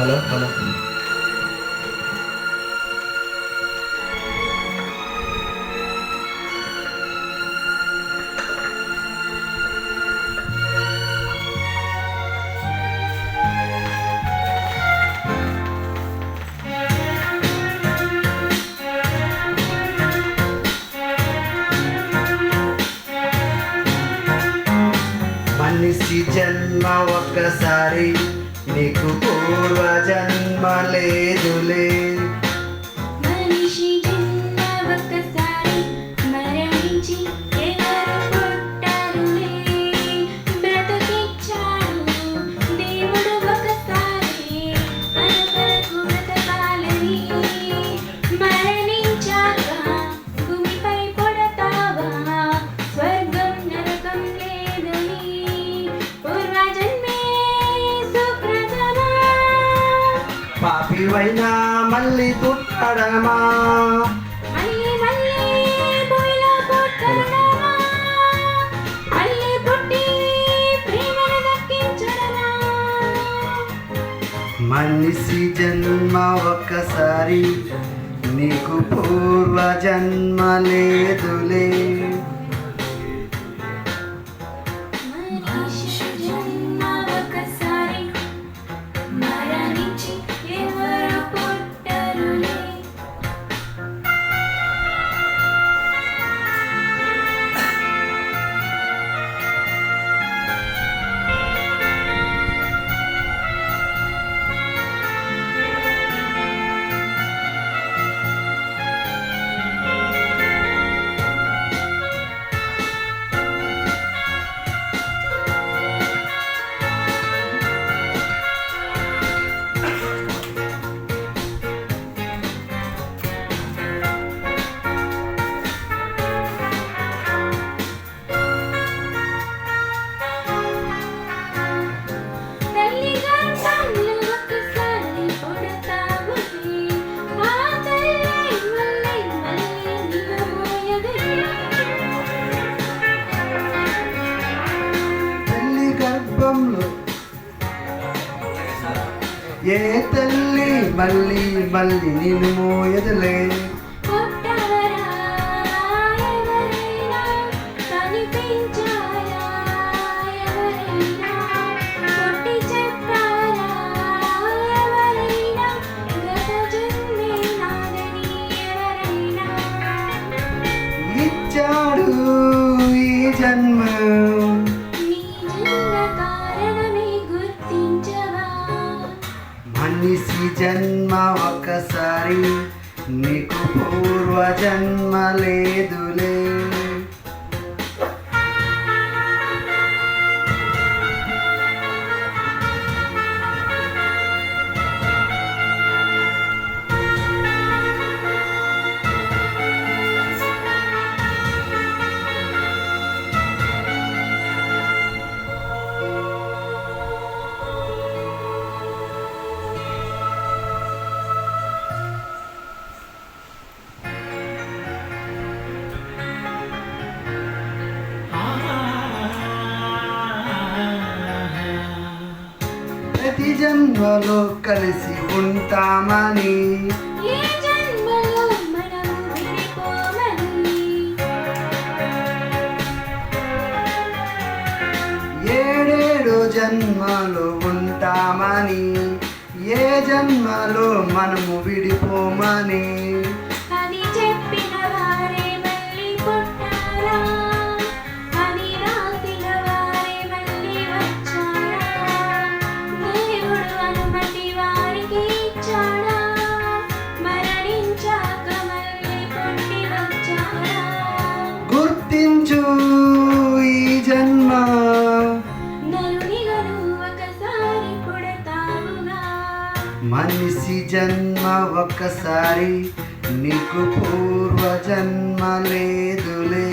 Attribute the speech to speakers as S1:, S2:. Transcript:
S1: Hello hello. మనిషి జన్మ ఒక్కసారి నీకు పూర్వ జన్మ లేదులే
S2: పుట్టి ప్రేమను దక్కించడమా?
S1: మనిషి జన్మ ఒక్కసారి నీకు పూర్వ జన్మ లేదులే. ఏ తల్లి మళ్ళీ మళ్ళీ నేను మోయదులే.
S2: పుట్టవరా
S1: మనిషి జన్మ ఒకసారి నీకు పూర్వ జన్మ లేదులే ప్రతి జన్మలో కలిసి ఉంటామని. ఏడేడు జన్మలో ఉంటామని. ఏ జన్మలో మనము విడిపోమని? మనిషి జన్మ ఒక్కసారి నీకు పూర్వ జన్మ లేదులే.